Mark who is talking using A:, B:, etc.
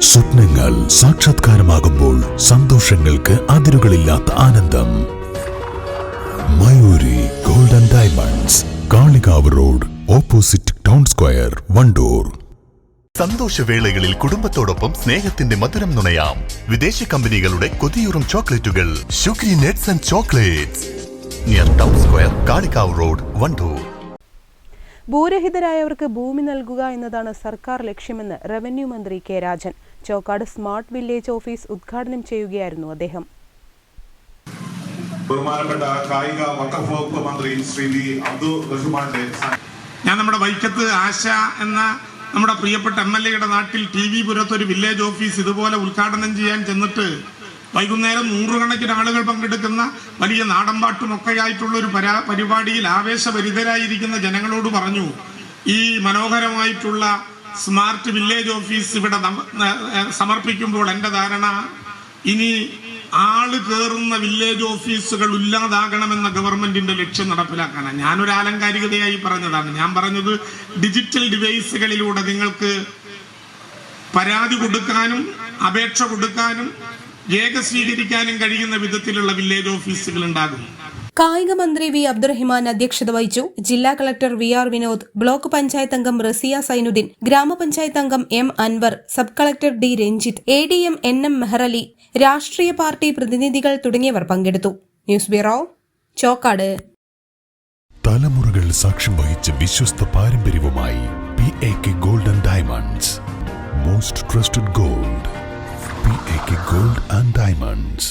A: സ്വപ്നങ്ങൾ സാക്ഷാത്കാരമാകുമ്പോൾ സന്തോഷങ്ങൾക്ക് അതിരുകളില്ലാത്ത ആനന്ദം. Mayuri golden diamonds Kalikavu road opposite town square Wandoor.
B: സന്തോഷവേളകളിൽ കുടുംബത്തോടൊപ്പം സ്നേഹത്തിന്റെ മധുരം നുണയാം. വിദേശ കമ്പനികളുടെ കൊതിയൂറും ചോക്ലേറ്റുകൾ. Sugary nuts and chocolates. Near town square Kalikavu road Wandoor.
C: ഭൂരഹിതരായവർക്ക് ഭൂമി നൽകുക എന്നതാണ് സർക്കാർ ലക്ഷ്യമെന്ന് റവന്യൂ മന്ത്രി K Rajan. Chokkad smart village office ഉദ്ഘാടനം ചെയ്യുകയായിരുന്നു അദ്ദേഹം.
D: ബഹുമാനപ്പെട്ട കായിക വഖഫ് വകുപ്പ് മന്ത്രി ശ്രീ വി അബ്ദുൾ റഹ്മാന്റെ
E: ഞാൻ നമ്മുടെ വൈക്കത്ത് ആശ എന്ന നമ്മുടെ പ്രിയപ്പെട്ട എം എൽ എയുടെ നാട്ടിൽ ടി വി പുരത്ത് ഒരു വില്ലേജ് ഓഫീസ് ഇതുപോലെ ഉദ്ഘാടനം ചെയ്യാൻ ചെന്നിട്ട് വൈകുന്നേരം നൂറുകണക്കിന് ആളുകൾ പങ്കെടുക്കുന്ന വലിയ നാടൻപാട്ടും ഒക്കെയായിട്ടുള്ള ഒരു പരാ പരിപാടിയിൽ ആവേശഭരിതരായിരിക്കുന്ന ജനങ്ങളോട് പറഞ്ഞു ഈ മനോഹരമായിട്ടുള്ള സ്മാർട്ട് വില്ലേജ് ഓഫീസ് ഇവിടെ സമർപ്പിക്കുമ്പോൾ എന്റെ ധാരണ ഇനി ആൾ കയറുന്ന വില്ലേജ് ഓഫീസുകൾ ഇല്ലാതാകണമെന്ന ഗവൺമെന്റിന്റെ ലക്ഷ്യം നടപ്പിലാക്കാനാണ്. ഞാനൊരു ആലങ്കാരികതയായി പറഞ്ഞതാണ്. ഞാൻ പറഞ്ഞത് ഡിജിറ്റൽ ഡിവൈസുകളിലൂടെ നിങ്ങൾക്ക് പരാതി കൊടുക്കാനും അപേക്ഷ കൊടുക്കാനും രേഖ സ്വീകരിക്കാനും കഴിയുന്ന വിധത്തിലുള്ള വില്ലേജ് ഓഫീസുകൾ ഉണ്ടാകും.
C: കായിക മന്ത്രി വി അബ്ദുറഹിമാൻ അധ്യക്ഷത വഹിച്ചു. ജില്ലാ collector V R Vinod block panchayat അംഗം റസിയ സൈനുദ്ദീൻ ഗ്രാമപഞ്ചായത്ത് അംഗം M Anwar sub collector D Ranjith A D M N M Meharali രാഷ്ട്രീയ പാർട്ടി പ്രതിനിധികൾ തുടങ്ങിയവർ പങ്കെടുത്തു. News bureau Chokkad.
A: തലമുറകൾ സാക്ഷ്യം വഹിച്ച വിശ്വസ്ത പാരമ്പര്യവുമായി P A K golden diamonds most trusted gold P A K gold and diamonds